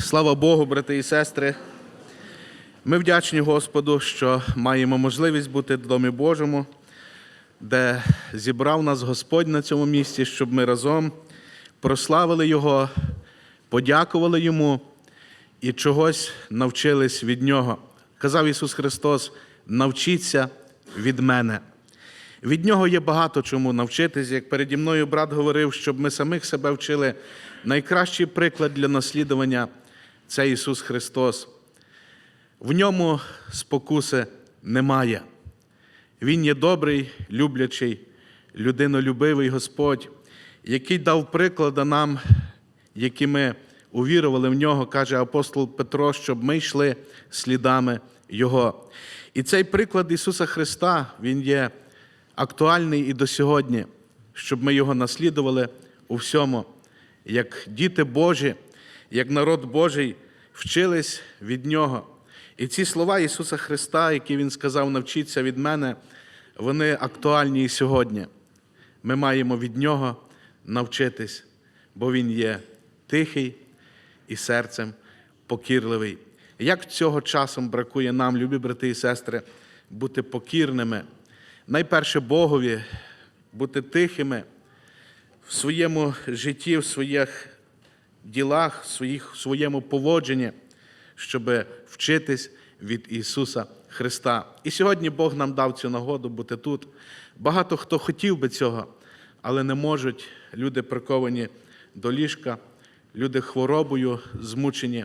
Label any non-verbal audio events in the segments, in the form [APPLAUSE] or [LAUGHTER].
Слава Богу, брати і сестри. Ми вдячні Господу, що маємо можливість бути в Домі Божому, де зібрав нас Господь на цьому місці, щоб ми разом прославили Його, подякували Йому і чогось навчились від Нього. Казав Ісус Христос: навчіться від мене. Від нього є багато чому навчитись. Як переді мною брат говорив, щоб ми самих себе вчили. Найкращий приклад для наслідування це Ісус Христос. В ньому спокуси немає. Він є добрий, люблячий, людинолюбивий Господь, який дав приклади нам, які ми увірували в нього, каже апостол Петро, щоб ми йшли слідами Його. І цей приклад Ісуса Христа, Він є актуальний і до сьогодні, щоб ми його наслідували у всьому, як діти Божі, як народ Божий вчились від Нього. І ці слова Ісуса Христа, які Він сказав, навчіться від мене, вони актуальні і сьогодні. Ми маємо від Нього навчитись, бо Він є тихий і серцем покірливий. Як цього часом бракує нам, любі брати і сестри, бути покірними найперше Богові, бути тихими в своєму житті, в своїх ділах, своїх, своєму поводженні, щоб вчитись від Ісуса Христа. І сьогодні Бог нам дав цю нагоду бути тут. Багато хто хотів би цього, але не можуть. Люди приковані до ліжка, люди хворобою змучені,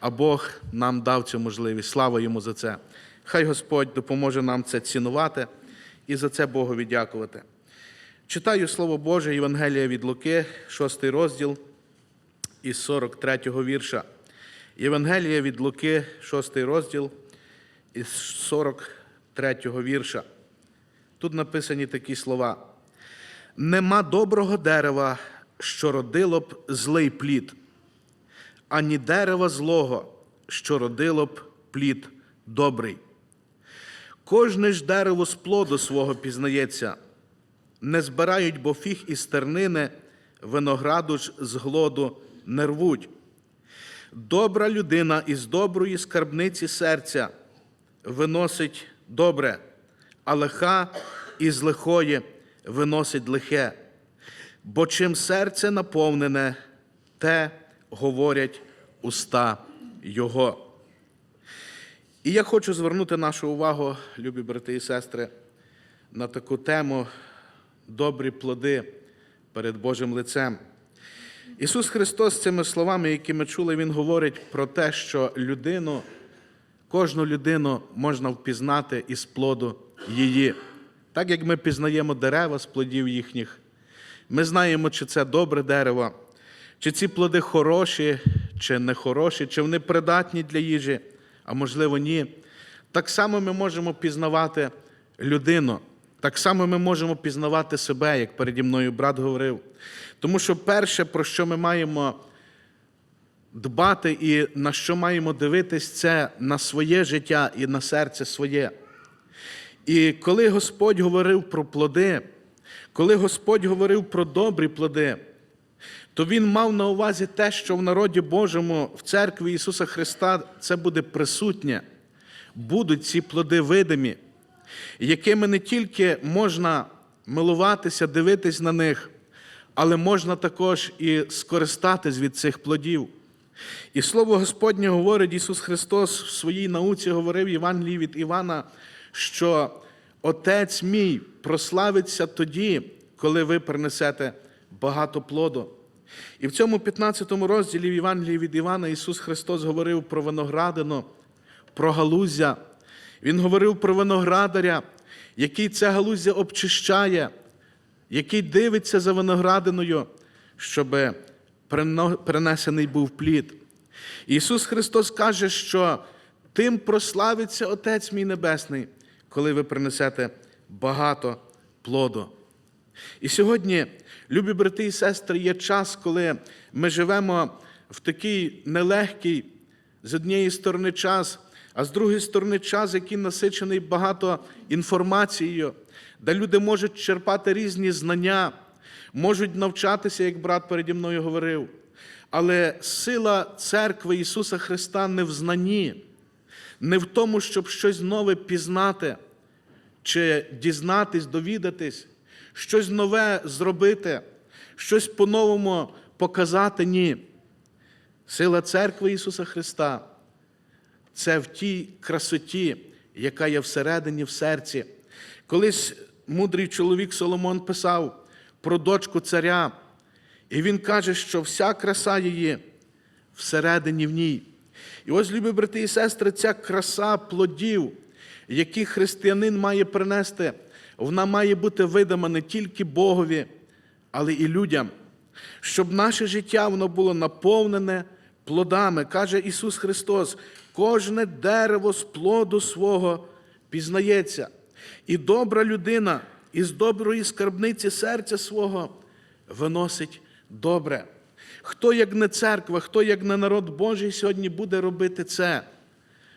а Бог нам дав цю можливість. Слава йому за це. Хай Господь допоможе нам це цінувати і за це Богові дякувати. Читаю Слово Боже, Євангелія від Луки, 6 розділ із 43 вірша. Євангелія від Луки, 6 розділ із 43 вірша. Тут написані такі слова. Нема доброго дерева, що родило б злий плід, ані дерева злого, що родило б плід добрий. Кожне ж дерево з плоду свого пізнається, не збирають бо фіг із тернини, винограду ж з глоду не рвуть. Добра людина із доброї скарбниці серця виносить добре, а лиха із лихої виносить лихе. Бо чим серце наповнене, те говорять уста Його. І я хочу звернути нашу увагу, любі брати і сестри, на таку тему добрі плоди перед Божим лицем. Ісус Христос цими словами, які ми чули, Він говорить про те, що людину, кожну людину можна впізнати із плоду її. Так як ми пізнаємо дерева з плодів їхніх, ми знаємо, чи це добре дерево, чи ці плоди хороші, чи нехороші, чи вони придатні для їжі а можливо, ні. Так само ми можемо пізнавати людину, так само ми можемо пізнавати себе, як переді мною брат говорив. Тому що перше, про що ми маємо дбати і на що маємо дивитись, це на своє життя і на серце своє. І коли Господь говорив про плоди, коли Господь говорив про добрі плоди, то Він мав на увазі те, що в народі Божому, в церкві Ісуса Христа це буде присутнє, будуть ці плоди видимі, якими не тільки можна милуватися, дивитись на них, але можна також і скористатись від цих плодів. І слово Господнє говорить Ісус Христос в своїй науці говорив Євангелії від Івана, що Отець мій прославиться тоді, коли ви принесете багато плоду. І в цьому 15 розділі в Євангелії від Івана Ісус Христос говорив про виноградину, про галузя. Він говорив про виноградаря, який це галузя обчищає, який дивиться за виноградиною, щоб принесений був плід. Ісус Христос каже, що тим прославиться Отець мій Небесний, коли ви принесете багато плоду. І сьогодні, любі брати і сестри, є час, коли ми живемо в такий нелегкий, з однієї сторони, час, а з другої сторони, час, який насичений багато інформацією, де люди можуть черпати різні знання, можуть навчатися, як брат переді мною говорив. Але сила церкви Ісуса Христа не в знанні, не в тому, щоб щось нове пізнати, чи дізнатись, довідатись, щось нове зробити, щось по-новому показати. Ні. Сила церкви Ісуса Христа це в тій красоті, яка є всередині в серці. Колись мудрий чоловік Соломон писав про дочку царя, і він каже, що вся краса її всередині в ній. І ось, любі брати і сестри, ця краса плодів, які християнин має принести, вона має бути видима не тільки Богові, але і людям, щоб наше життя воно було наповнене плодами. Каже Ісус Христос, кожне дерево з плоду свого пізнається. І добра людина із доброї скарбниці серця свого виносить добре. Хто, як не церква, хто, як не народ Божий, сьогодні буде робити це?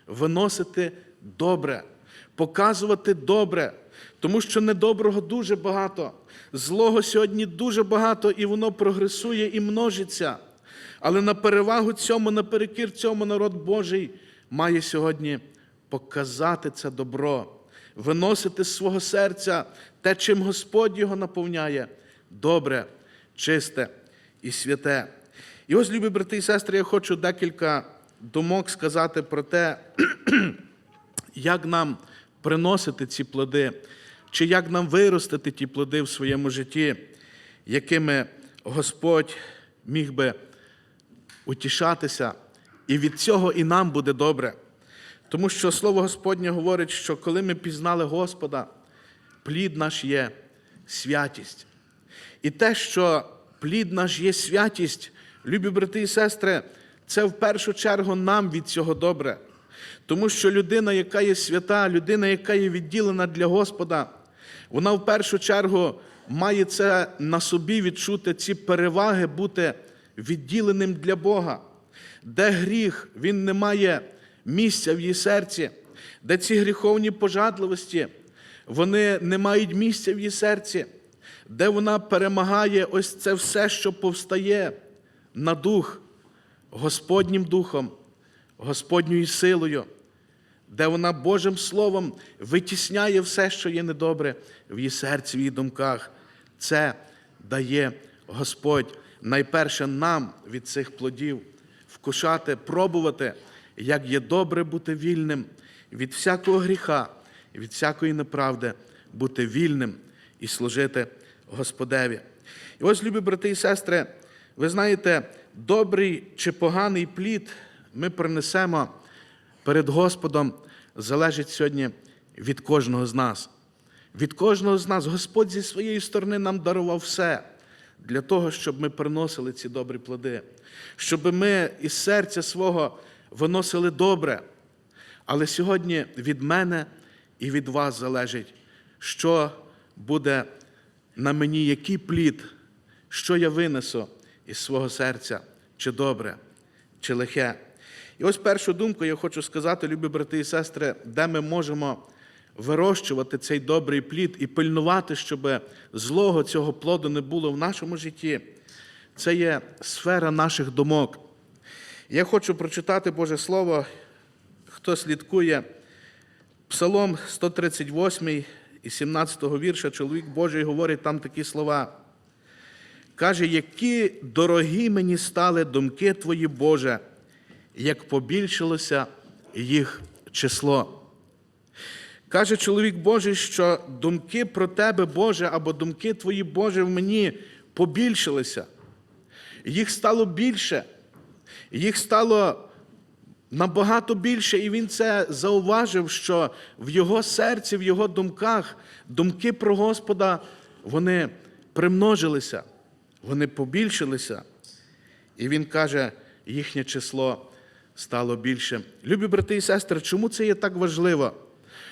Виносити добре, показувати добре, тому що недоброго дуже багато, злого сьогодні дуже багато, і воно прогресує і множиться. Але на перевагу цьому, наперекір цьому народ Божий має сьогодні показати це добро, виносити з свого серця те, чим Господь його наповняє, добре, чисте і святе. І ось, любі брати і сестри, я хочу декілька думок сказати про те, [CLEARS THROAT] як нам приносити ці плоди, чи як нам виростити ті плоди в своєму житті, якими Господь міг би утішатися, і від цього і нам буде добре. Тому що Слово Господнє говорить, що коли ми пізнали Господа, плід наш є святість. І те, що плід наш є святість, любі брати і сестри, це в першу чергу нам від цього добре. Тому що людина, яка є свята, людина, яка є відділена для Господа, вона в першу чергу має це на собі відчути, ці переваги бути відділеним для Бога, де гріх він не має місця в її серці, де ці гріховні пожадливості, вони не мають місця в її серці, де вона перемагає ось це все, що повстає на дух Господнім духом, Господньою силою, де вона Божим Словом витісняє все, що є недобре в її серці, в її думках. Це дає Господь найперше нам від цих плодів вкушати, пробувати, як є добре бути вільним від всякого гріха, від всякої неправди, бути вільним і служити Господеві. І ось, любі брати і сестри, ви знаєте, добрий чи поганий плід ми принесемо перед Господом, залежить сьогодні від кожного з нас. Від кожного з нас Господь зі своєї сторони нам дарував все для того, щоб ми приносили ці добрі плоди, щоб ми із серця свого виносили добре. Але сьогодні від мене і від вас залежить, що буде на мені, який плід, що я винесу із свого серця, чи добре, чи лихе. І ось першу думку я хочу сказати, любі брати і сестри, де ми можемо вирощувати цей добрий плід і пильнувати, щоб злого цього плоду не було в нашому житті. Це є сфера наших думок. Я хочу прочитати Боже Слово, хто слідкує, Псалом 138 і 17 вірша, чоловік Божий говорить там такі слова. Каже, які дорогі мені стали думки Твої, Боже, як побільшилося їх число. Каже чоловік Божий, що думки про тебе, Боже, або думки Твої, Боже, в мені побільшилися. Їх стало більше, їх стало набагато більше, і він це зауважив, що в його серці, в його думках думки про Господа вони примножилися, вони побільшилися. І він каже, їхнє число стало більше. Любі брати і сестри, чому це є так важливо?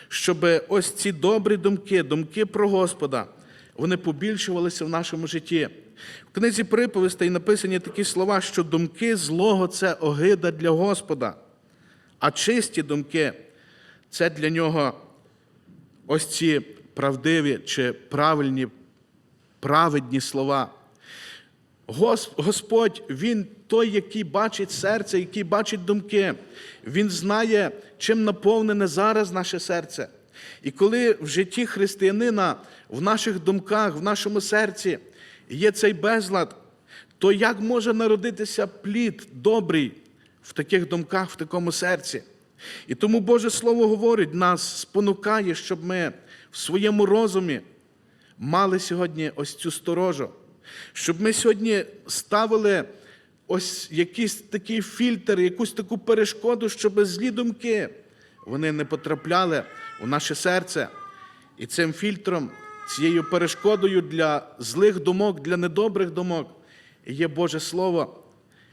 Щоб ось ці добрі думки, думки про Господа, вони побільшувалися в нашому житті. В книзі приповістей написані такі слова, що думки злого це огида для Господа, а чисті думки це для нього ось ці правдиві чи правильні, праведні слова. Господь, Він той, який бачить серце, який бачить думки. Він знає, чим наповнене зараз наше серце. І коли в житті християнина, в наших думках, в нашому серці є цей безлад, то як може народитися плід добрий в таких думках, в такому серці? І тому Боже Слово говорить, нас спонукає, щоб ми в своєму розумі мали сьогодні ось цю сторожу, щоб ми сьогодні ставили ось якийсь такий фільтр, якусь таку перешкоду, щоб злі думки вони не потрапляли у наше серце. І цим фільтром, цією перешкодою для злих думок, для недобрих думок є Боже Слово,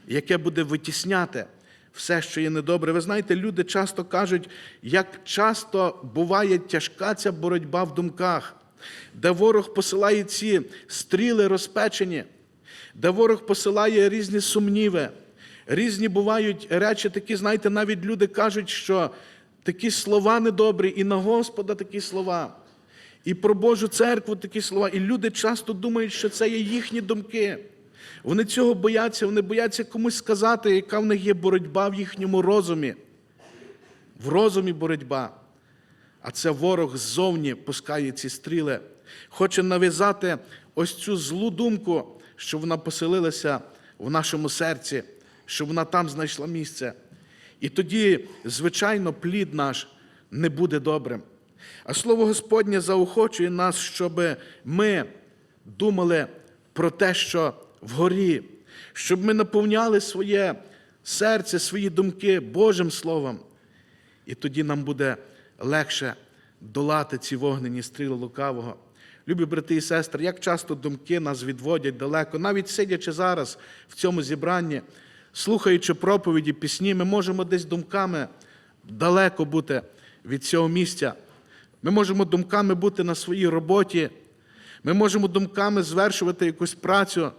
яке буде витісняти все, що є недобре. Ви знаєте, люди часто кажуть, як часто буває тяжка ця боротьба в думках, де ворог посилає ці стріли розпечені, де ворог посилає різні сумніви, різні бувають речі, такі, знаєте, навіть люди кажуть, що такі слова недобрі, і на Господа такі слова, і про Божу церкву такі слова. І люди часто думають, що це є їхні думки. Вони цього бояться, вони бояться комусь сказати, яка в них є боротьба в їхньому розумі. В розумі боротьба. А це ворог ззовні пускає ці стріли, хоче нав'язати ось цю злу думку, щоб вона поселилася в нашому серці, щоб вона там знайшла місце. І тоді, звичайно, плід наш не буде добрим. А слово Господнє заохочує нас, щоб ми думали про те, що вгорі, щоб ми наповняли своє серце, свої думки Божим Словом. І тоді нам буде легше долати ці вогнені стріли лукавого. Любі брати і сестри, як часто думки нас відводять далеко, навіть сидячи зараз в цьому зібранні, слухаючи проповіді, пісні, ми можемо десь думками далеко бути від цього місця. Ми можемо думками бути на своїй роботі, ми можемо думками звершувати якусь працю,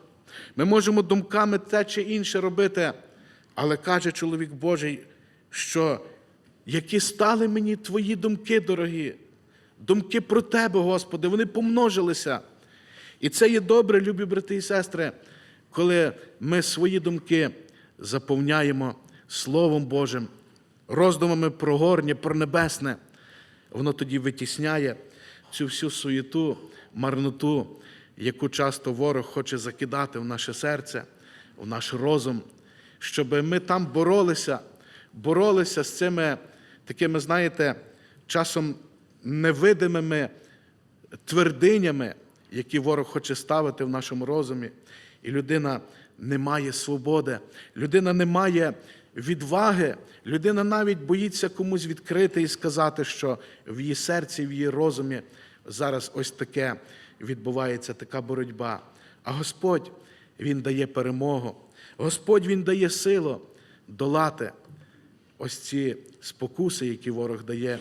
ми можемо думками те чи інше робити. Але каже чоловік Божий, що які стали мені твої думки, дорогі, думки про тебе, Господи, вони помножилися. І це є добре, любі брати і сестри, коли ми свої думки заповняємо Словом Божим, роздумами про горнє, про небесне. Воно тоді витісняє цю всю суєту, марноту, яку часто ворог хоче закидати в наше серце, в наш розум, щоб ми там боролися, боролися з цими такими, знаєте, часом невидимими твердинями, які ворог хоче ставити в нашому розумі. І людина не має свободи, людина не має відваги, людина навіть боїться комусь відкрити і сказати, що в її серці, в її розумі зараз ось таке відбувається така боротьба. А Господь Він дає перемогу, Господь Він дає силу долати ось ці спокуси, які ворог дає,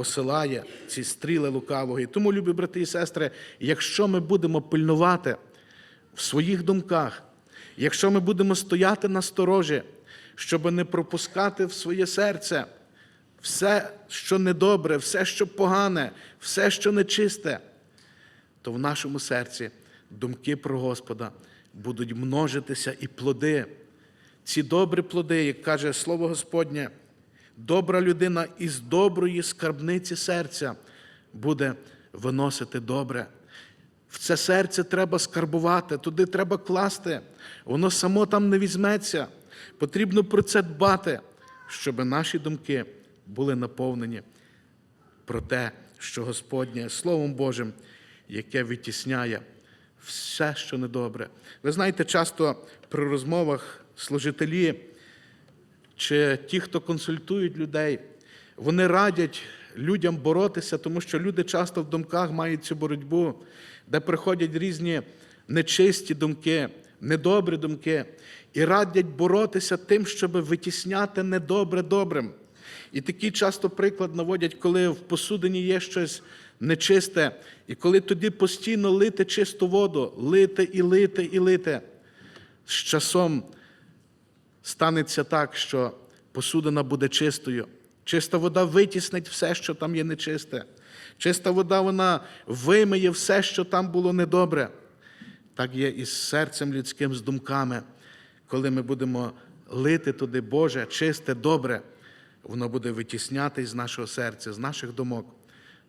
посилає ці стріли лукавого. І тому, любі брати і сестри, якщо ми будемо пильнувати в своїх думках, якщо ми будемо стояти на сторожі, щоб не пропускати в своє серце все, що недобре, все, що погане, все, що нечисте, то в нашому серці думки про Господа будуть множитися і плоди. Ці добрі плоди, як каже Слово Господнє, добра людина із доброї скарбниці серця буде виносити добре. В це серце треба скарбувати, туди треба класти. Воно само там не візьметься. Потрібно про це дбати, щоб наші думки були наповнені про те, що Господнє Словом Божим, яке витісняє все, що недобре. Ви знаєте, часто при розмовах служителі чи ті, хто консультують людей, вони радять людям боротися, тому що люди часто в думках мають цю боротьбу, де приходять різні нечисті думки, недобрі думки, і радять боротися тим, щоб витісняти недобре добрим. І такий часто приклад наводять, коли в посудині є щось нечисте, і коли тоді постійно лити чисту воду, лити і лити і лити, з часом станеться так, що посудина буде чистою. Чиста вода витіснить все, що там є нечисте. Чиста вода вона вимиє все, що там було недобре. так є і з серцем людським, з думками. Коли ми будемо лити туди Боже, чисте, добре, воно буде витісняти з нашого серця, з наших думок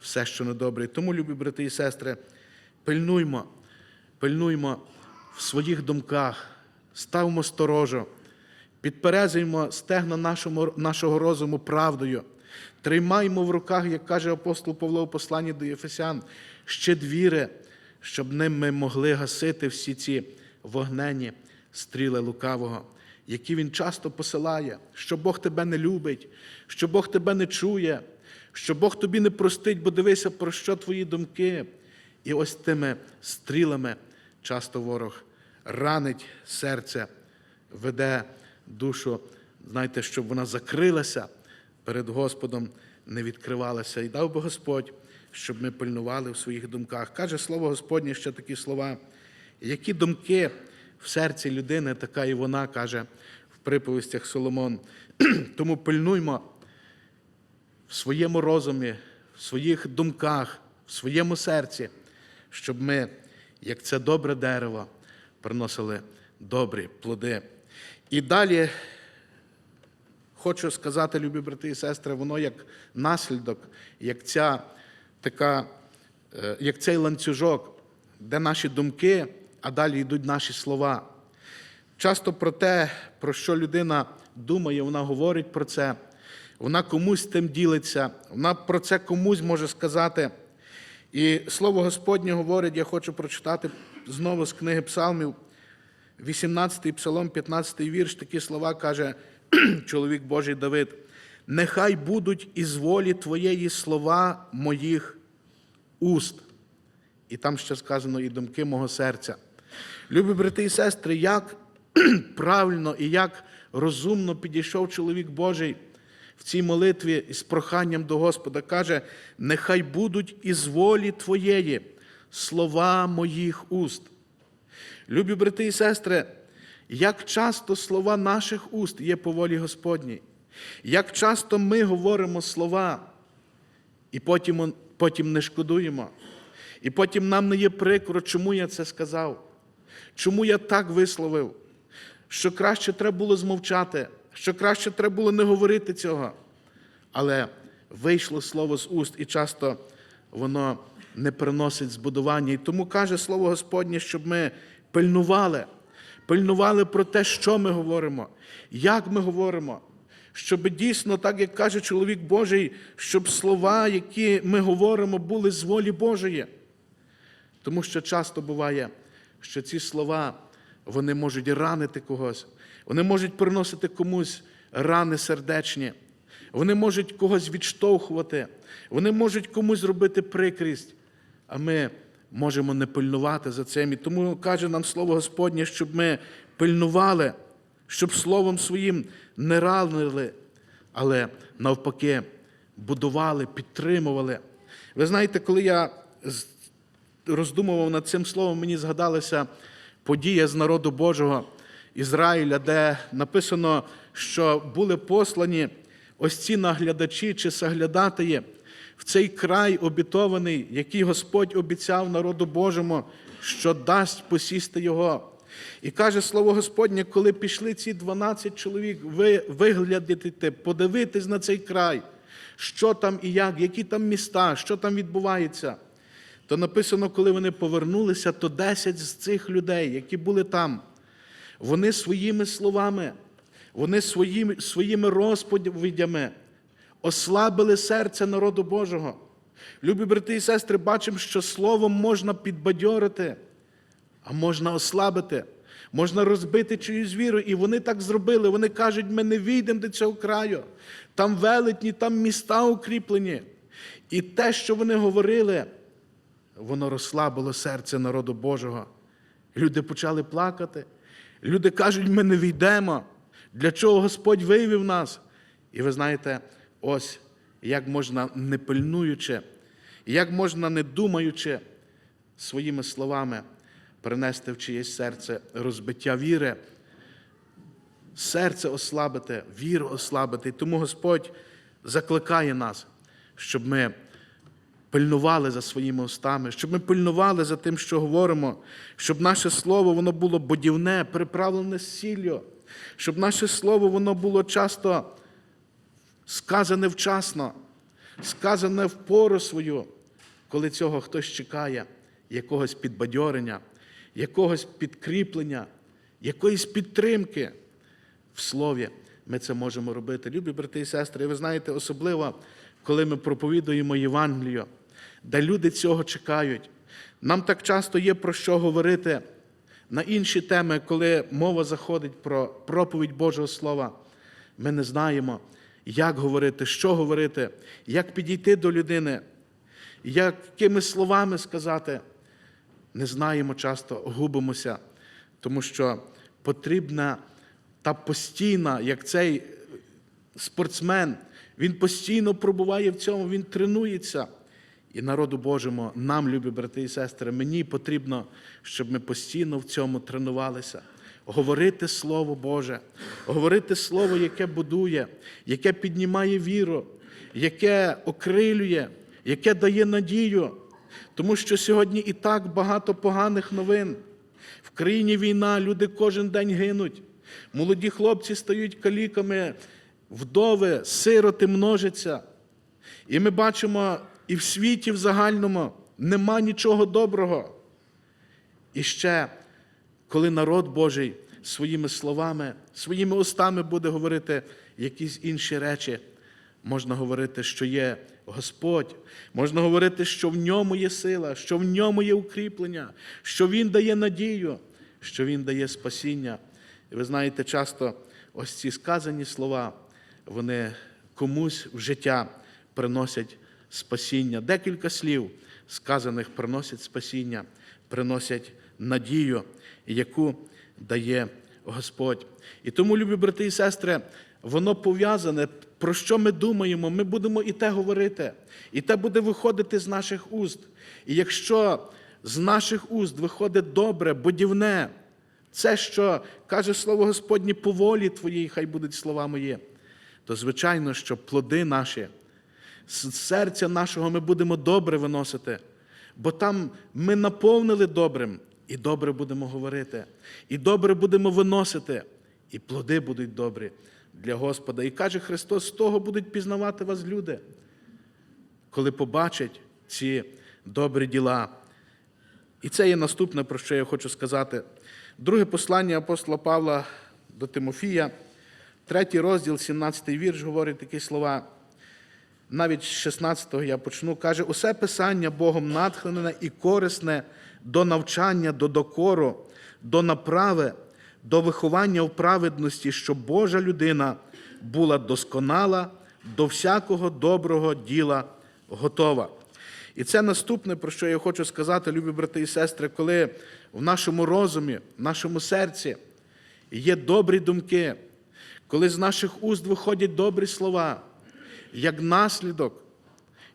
все, що недобре. Тому, любі брати і сестри, пильнуймо, пильнуймо в своїх думках, ставмо сторожо, підперезуймо стегна нашому, нашого розуму правдою, тримаймо в руках, як каже апостол Павло у посланні до Єфесян, ще віри, щоб ним ми могли гасити всі ці вогнені стріли лукавого, які він часто посилає, що Бог тебе не любить, що Бог тебе не чує, що Бог тобі не простить, бо дивися, про що твої думки. І ось тими стрілами часто ворог ранить серце, веде душу, знаєте, щоб вона закрилася перед Господом, не відкривалася. І дав би Господь, щоб ми пильнували в своїх думках. Каже слово Господнє ще такі слова, які думки в серці людини, така і вона каже в приповістях Соломон. [CLEARS THROAT] Тому пильнуймо в своєму розумі, в своїх думках, в своєму серці, щоб ми, як це добре дерево, приносили добрі плоди. І далі хочу сказати, любі брати і сестри, воно як наслідок, як ця така, е, як цей ланцюжок, де наші думки, а далі йдуть наші слова. Часто про те, про що людина думає, вона говорить про це, вона комусь тим ділиться, вона про це комусь може сказати. І слово Господнє говорить, я хочу прочитати знову з книги Псалмів, 18 псалом, 15 вірш, такі слова каже [CLEARS THROAT] чоловік Божий Давид. Нехай будуть із волі Твоєї слова моїх уст. І там ще сказано і думки мого серця. Любі брати і сестри, як [CLEARS THROAT] правильно і як розумно підійшов чоловік Божий в цій молитві з проханням до Господа, каже: нехай будуть із волі Твоєї слова моїх уст. Любі брати і сестри, як часто слова наших уст є по волі Господній, як часто ми говоримо слова, і потім, потім не шкодуємо, і потім нам не є прикро, чому я це сказав, чому я так висловив, що краще треба було змовчати, що краще треба було не говорити цього. Але вийшло слово з уст, і часто воно не приносить збудування. І тому каже Слово Господнє, щоб ми пильнували, пильнували про те, що ми говоримо, як ми говоримо, щоб дійсно, так як каже чоловік Божий, щоб слова, які ми говоримо, були з волі Божої. Тому що часто буває, що ці слова вони можуть ранити когось, вони можуть приносити комусь рани сердечні, вони можуть когось відштовхувати, вони можуть комусь зробити прикрість, а ми можемо не пильнувати за цим. І тому каже нам Слово Господнє, щоб ми пильнували, щоб словом своїм не ранили, але навпаки будували, підтримували. Ви знаєте, коли я роздумував над цим словом, мені згадалася подія з народу Божого Ізраїля, де написано, що були послані ось ці наглядачі чи саглядатаї в цей край обітований, який Господь обіцяв народу Божому, що дасть посісти його. І каже слово Господнє, коли пішли ці 12 чоловік ви, виглядати, подивитись на цей край, що там і як, які там міста, що там відбувається то написано, коли вони повернулися, то 10 з цих людей, які були там, вони своїми словами, вони своїми, своїми розповідями ослабили серце народу Божого. Любі брати і сестри, бачимо, що словом можна підбадьорити, а можна ослабити, можна розбити чиюсь віру. І вони так зробили. Вони кажуть, ми не війдемо до цього краю. Там велетні, там міста укріплені. І те, що вони говорили, воно розслабило серце народу Божого. Люди почали плакати. Люди кажуть, ми не війдемо. Для чого Господь вивів нас? І ви знаєте, ось як можна не пильнуючи, як можна не думаючи своїми словами принести в чиєсь серце розбиття віри, серце ослабити, віру ослабити. І тому Господь закликає нас, щоб ми пильнували за своїми устами, щоб ми пильнували за тим, що говоримо, щоб наше слово воно було бодівне, приправлене сіллю, щоб наше слово воно було часто сказане вчасно, сказане в пору свою, коли цього хтось чекає, якогось підбадьорення, якогось підкріплення, якоїсь підтримки в слові. Ми це можемо робити. Любі брати і сестри, ви знаєте, особливо, коли ми проповідуємо Євангелію, де люди цього чекають. Нам так часто є про що говорити на інші теми, коли мова заходить про проповідь Божого Слова. Ми не знаємо, як говорити, що говорити, як підійти до людини, якими словами сказати. Не знаємо часто, губимося, тому що потрібна та постійна, як цей спортсмен, він постійно пробуває в цьому, він тренується. І народу Божому, нам, любі брати і сестри, мені потрібно, щоб ми постійно в цьому тренувалися. Говорити Слово Боже, говорити Слово, яке будує, яке піднімає віру, яке окрилює, яке дає надію. Тому що сьогодні і так багато поганих новин. В країні війна, люди кожен день гинуть. Молоді хлопці стають каліками, вдови, сироти множаться. І ми бачимо, і в світі в загальному нема нічого доброго. І ще, коли народ Божий своїми словами, своїми устами буде говорити якісь інші речі, можна говорити, що є Господь, можна говорити, що в ньому є сила, що в ньому є укріплення, що Він дає надію, що Він дає спасіння. І ви знаєте, часто ось ці сказані слова, вони комусь в життя приносять спасіння. Декілька слів сказаних приносять спасіння, приносять надію, яку дає Господь. І тому, любі брати і сестри, воно пов'язане, про що ми думаємо, ми будемо і те говорити, і те буде виходити з наших уст. І якщо з наших уст виходить добре, будівне, це, що каже Слово Господнє, по волі Твоїй, хай будуть слова мої, то звичайно, що плоди наші, з серця нашого ми будемо добре виносити, бо там ми наповнили добрим, і добре будемо говорити, і добре будемо виносити, і плоди будуть добрі для Господа. І каже Христос, з того будуть пізнавати вас люди, коли побачать ці добрі діла. І це є наступне, про що я хочу сказати. Друге послання апостола Павла до Тимофія, третій розділ, 17 вірш, говорить такі слова. Навіть з 16-го я почну. Каже, усе писання Богом натхнене і корисне до навчання, до докору, до направи, до виховання в праведності, щоб Божа людина була досконала, до всякого доброго діла готова. І це наступне, про що я хочу сказати, любі брати і сестри, коли в нашому розумі, в нашому серці є добрі думки, коли з наших уст виходять добрі слова, як наслідок,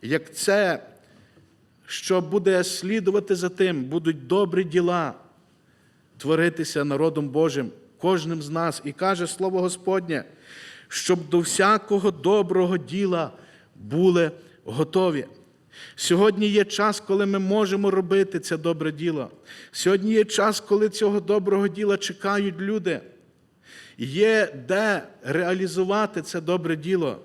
як це, що буде слідувати за тим, будуть добрі діла творитися народом Божим, кожним з нас. І каже Слово Господнє, щоб до всякого доброго діла були готові. Сьогодні є час, коли ми можемо робити це добре діло. Сьогодні є час, коли цього доброго діла чекають люди. Є де реалізувати це добре діло.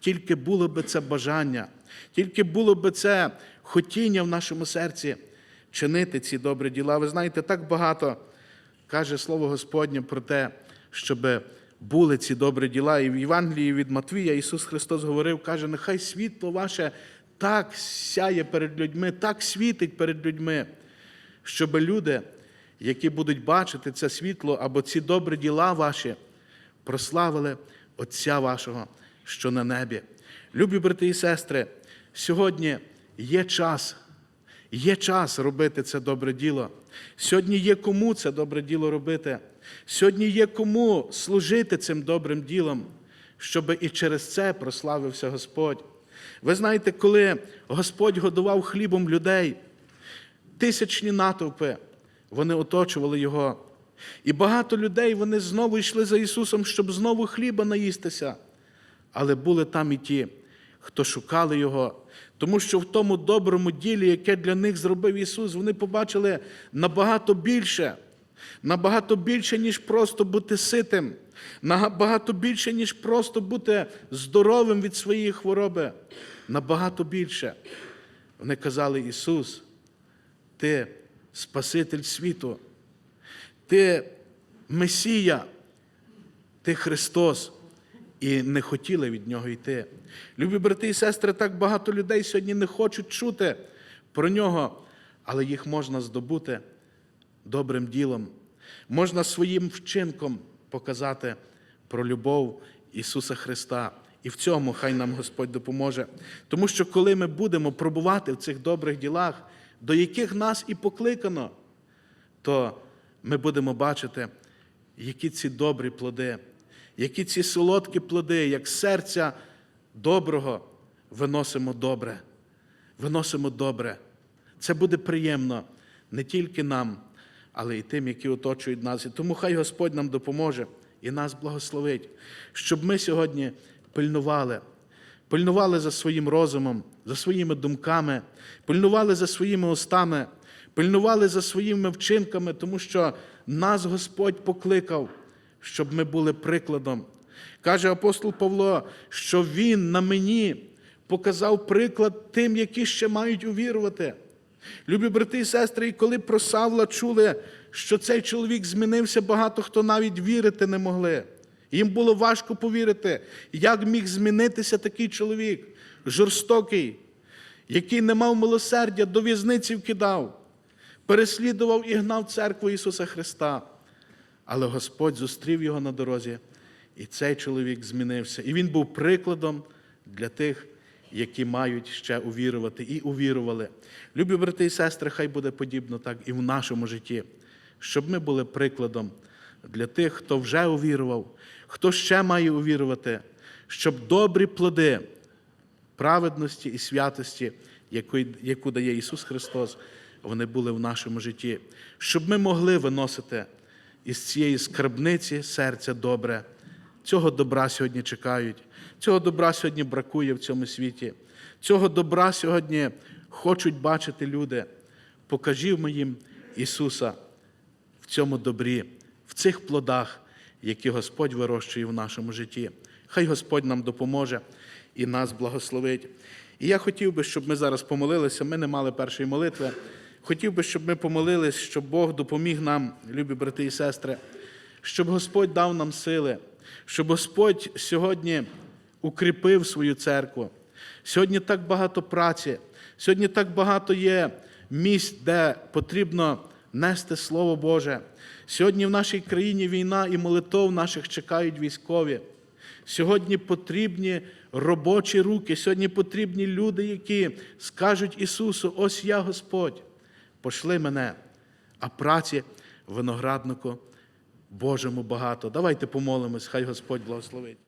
Тільки було би це бажання, тільки було би це хотіння в нашому серці чинити ці добрі діла. Ви знаєте, так багато каже Слово Господнє про те, щоб були ці добрі діла. І в Євангелії від Матвія Ісус Христос говорив, каже, нехай світло ваше так сяє перед людьми, так світить перед людьми, щоб люди, які будуть бачити це світло або ці добрі діла ваші, прославили Отця вашого, що на небі. Любі брати і сестри, сьогодні є час, є час робити це добре діло. Сьогодні є кому це добре діло робити. Сьогодні є кому служити цим добрим ділом, щоб і через це прославився Господь. Ви знаєте, коли Господь годував хлібом людей, тисячні натовпи, вони оточували Його. І багато людей вони знову йшли за Ісусом, щоб знову хліба наїстися. Але були там і ті, хто шукали Його. Тому що в тому доброму ділі, яке для них зробив Ісус, вони побачили набагато більше, набагато більше, ніж просто бути ситим, набагато більше, ніж просто бути здоровим від своєї хвороби. Набагато більше. Вони казали, Ісус, Ти Спаситель світу, Ти Месія, Ти Христос. І не хотіли від нього йти. Любі брати і сестри, так багато людей сьогодні не хочуть чути про нього, але їх можна здобути добрим ділом. Можна своїм вчинком показати про любов Ісуса Христа. І в цьому хай нам Господь допоможе. Тому що коли ми будемо пробувати в цих добрих ділах, до яких нас і покликано, то ми будемо бачити, які ці добрі плоди, які ці солодкі плоди, як серця доброго, виносимо добре. Виносимо добре. Це буде приємно не тільки нам, але й тим, які оточують нас. І тому хай Господь нам допоможе і нас благословить, щоб ми сьогодні пильнували, пильнували за своїм розумом, за своїми думками, пильнували за своїми устами, пильнували за своїми вчинками, тому що нас Господь покликав, щоб ми були прикладом. Каже апостол Павло, що Він на мені показав приклад тим, які ще мають увірувати. Любі брати і сестри, і коли про Савла чули, що цей чоловік змінився, багато хто навіть вірити не могли. Їм було важко повірити, як міг змінитися такий чоловік, жорстокий, який не мав милосердя, до в'язниці вкидав, переслідував і гнав церкву Ісуса Христа. Але Господь зустрів його на дорозі, і цей чоловік змінився. І він був прикладом для тих, які мають ще увірувати і увірували. Любі брати і сестри, хай буде подібно так і в нашому житті, щоб ми були прикладом для тих, хто вже увірував, хто ще має увірувати, щоб добрі плоди праведності і святості, яку, яку дає Ісус Христос, вони були в нашому житті, щоб ми могли виносити із цієї скарбниці серця добре. Цього добра сьогодні чекають, цього добра сьогодні бракує в цьому світі. Цього добра сьогодні хочуть бачити люди. Покажімо їм Ісуса в цьому добрі, в цих плодах, які Господь вирощує в нашому житті. Хай Господь нам допоможе і нас благословить. І я хотів би, щоб ми зараз помолилися. Ми не мали першої молитви. Хотів би, щоб ми помолились, щоб Бог допоміг нам, любі брати і сестри, щоб Господь дав нам сили, щоб Господь сьогодні укріпив свою церкву. Сьогодні так багато праці, сьогодні так багато є місць, де потрібно нести Слово Боже. Сьогодні в нашій країні війна і молитов наших чекають військові. Сьогодні потрібні робочі руки, сьогодні потрібні люди, які скажуть Ісусу: ось я Господь, пошли мене, а праці винограднику Божому багато. Давайте помолимось, хай Господь благословить.